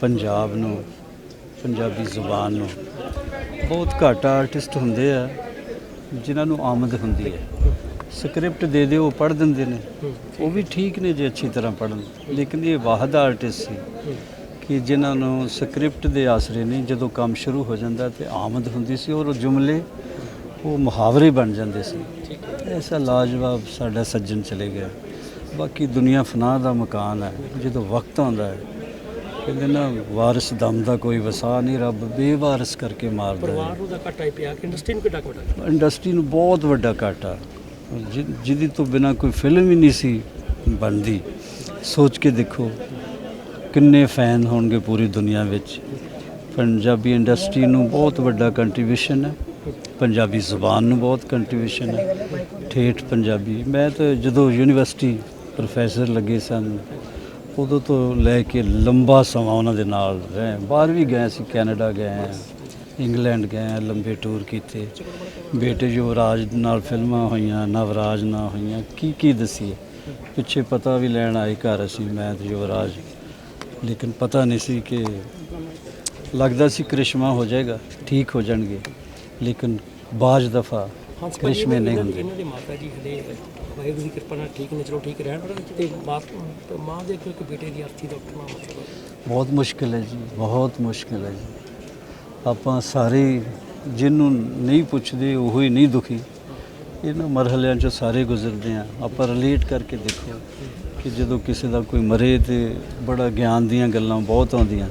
ਪੰਜਾਬ ਨੂੰ, ਪੰਜਾਬੀ ਜ਼ੁਬਾਨ ਨੂੰ। ਬਹੁਤ ਘੱਟ ਆਰਟਿਸਟ ਹੁੰਦੇ ਆ, ਜਿਨ੍ਹਾਂ ਨੂੰ ਆਮਦ ਹੁੰਦੀ ਹੈ। ਸਕ੍ਰਿਪਟ ਦੇ ਦਿਓ ਪੜ੍ਹ ਦਿੰਦੇ ਨੇ। ਉਹ ਵੀ ਠੀਕ ਨੇ ਜੇ ਅੱਛੀ ਤਰ੍ਹਾਂ ਪੜ੍ਹਨ। ਲੇਕਿਨ ਇਹ ਵਾਹਦ ਆਰਟਿਸਟ ਸੀ ਕਿ ਜਿਨ੍ਹਾਂ ਨੂੰ ਸਕ੍ਰਿਪਟ ਦੇ ਆਸਰੇ ਨਹੀਂ ਜਦੋਂ ਕੰਮ ਸ਼ੁਰੂ ਹੋ ਜਾਂਦਾ ਤੇ ਆਮਦ ਹੁੰਦੀ ਸੀ ਔਰ ਉਹ ਜੁਮਲੇ, ਉਹ ਮੁਹਾਵਰੇ ਬਣ ਜਾਂਦੇ ਸੀ। ਐਸਾ ਲਾਜਵਾਬ ਸਾਡਾ ਸੱਜਣ ਚਲੇ ਗਿਆ। ਬਾਕੀ ਦੁਨੀਆ ਫਨਾਹ ਦਾ ਮਕਾਨ ਹੈ। ਜਦੋਂ ਵਕਤ ਆਉਂਦਾ ਹੈ ਕਹਿੰਦੇ ਨਾ ਵਾਰਿਸ ਦਮ ਦਾ ਕੋਈ ਵਸਾ ਨਹੀਂ ਰੱਬ ਬੇਵਾਰਿਸ ਕਰਕੇ ਮਾਰਦਾ ਹੈ। ਪਰਿਵਾਰ ਨੂੰ ਦਾ ਘਾਟਾ ਹੀ ਪਿਆ ਕਿ ਇੰਡਸਟਰੀ ਨੂੰ ਕਿੱਡਾ ਵੱਡਾ ਇੰਡਸਟਰੀ ਨੂੰ ਬਹੁਤ ਵੱਡਾ ਘਾਟਾ। ਜਿ- ਜਿਹਦੀ ਤੋਂ ਬਿਨਾ ਕੋਈ ਫਿਲਮ ਹੀ ਨਹੀਂ ਸੀ ਬਣਦੀ। ਸੋਚ ਕੇ ਦੇਖੋ ਕਿੰਨੇ ਫੈਨ ਹੋਣਗੇ ਪੂਰੀ ਦੁਨੀਆ ਵਿੱਚ। ਪੰਜਾਬੀ ਇੰਡਸਟਰੀ ਨੂੰ ਬਹੁਤ ਵੱਡਾ ਕੰਟਰੀਬਿਊਸ਼ਨ ਹੈ। ਪੰਜਾਬੀ ਜ਼ੁਬਾਨ ਨੂੰ ਬਹੁਤ ਕੰਟਰੀਬਿਊਸ਼ਨ ਹੈ। ਠੇਠ ਪੰਜਾਬੀ। ਮੈਂ ਤਾਂ ਜਦੋਂ ਯੂਨੀਵਰਸਿਟੀ ਪ੍ਰੋਫੈਸਰ ਲੱਗੇ ਸਨ ਉਦੋਂ ਤੋਂ ਲੈ ਕੇ ਲੰਬਾ ਸਮਾਂ ਉਹਨਾਂ ਦੇ ਨਾਲ ਰਹੇ। ਬਾਹਰ ਵੀ ਗਏ ਸੀ ਕੈਨੇਡਾ ਗਏ ਹਾਂ ਇੰਗਲੈਂਡ ਗਏ ਹਾਂ, ਲੰਬੇ ਟੂਰ ਕੀਤੇ। ਬੇਟੇ ਯੁਵਰਾਜ ਨਾਲ ਫਿਲਮਾਂ ਹੋਈਆਂ ਨਵਰਾਜ ਨਾਲ ਹੋਈਆਂ ਕੀ ਕੀ ਦਸੀਏ? ਪਿੱਛੇ ਪਤਾ ਵੀ ਲੈਣ ਆਏ ਘਰ ਅਸੀਂ ਮੈਂ ਤੇ ਯੁਵਰਾਜ। ਲੇਕਿਨ ਪਤਾ ਨਹੀਂ ਸੀ ਕਿ ਲੱਗਦਾ ਸੀ ਕ੍ਰਿਸ਼ਮਾ ਹੋ ਜਾਏਗਾ ਠੀਕ ਹੋ ਜਾਣਗੇ। ਲੇਕਿਨ ਬਾਜ ਦਫਾ ਕ੍ਰਿਸ਼ਮੇ ਨਹੀਂ ਹੁੰਦੇ। ਇਹਨਾਂ ਦੇ ਮਾਤਾ ਜੀ ਹਲੇ ਵਾਹਿਗੁਰੂ ਦੀ ਕਿਰਪਾ ਨਾਲ ਠੀਕ ਨੇ ਚਲੋ ਠੀਕ ਰਹਿਣ ਤੇ ਮਾਂ ਤੇ ਮਾਂ ਦੇ ਇੱਕ ਬੇਟੇ ਦੀ ਅਰਥੀ ਦਾ ਉੱਠਣਾ ਮੁਸ਼ਕਲ ਬਹੁਤ ਮੁਸ਼ਕਿਲ ਹੈ ਜੀ ਬਹੁਤ ਮੁਸ਼ਕਿਲ ਹੈ ਜੀ। ਆਪਾਂ ਸਾਰੇ ਜਿਹਨੂੰ ਨਹੀਂ ਪੁੱਛਦੇ ਉਹ ਹੀ ਨਹੀਂ ਦੁਖੀ। ਇਹਨਾਂ ਮਰਹਲਿਆਂ ਚੋਂ ਸਾਰੇ ਗੁਜ਼ਰਦੇ ਆ। ਆਪਾਂ ਰਿਲੇਟ ਕਰਕੇ ਦੇਖੋ ਕਿ ਜਦੋਂ ਕਿਸੇ ਦਾ ਕੋਈ ਮਰੇ ਤੇ ਬੜਾ ਗਿਆਨ ਦੀਆਂ ਗੱਲਾਂ ਬਹੁਤ ਆਉਂਦੀਆਂ।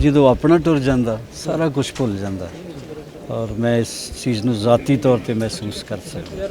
ਜਦੋਂ ਆਪਣਾ ਟੁਰ ਜਾਂਦਾ ਸਾਰਾ ਕੁਝ ਭੁੱਲ ਜਾਂਦਾ। ਔਰ ਮੈਂ ਇਸ ਚੀਜ਼ ਨੂੰ ਜ਼ਾਤੀ ਤੌਰ ਤੇ ਮਹਿਸੂਸ ਕਰ ਸਕਦਾ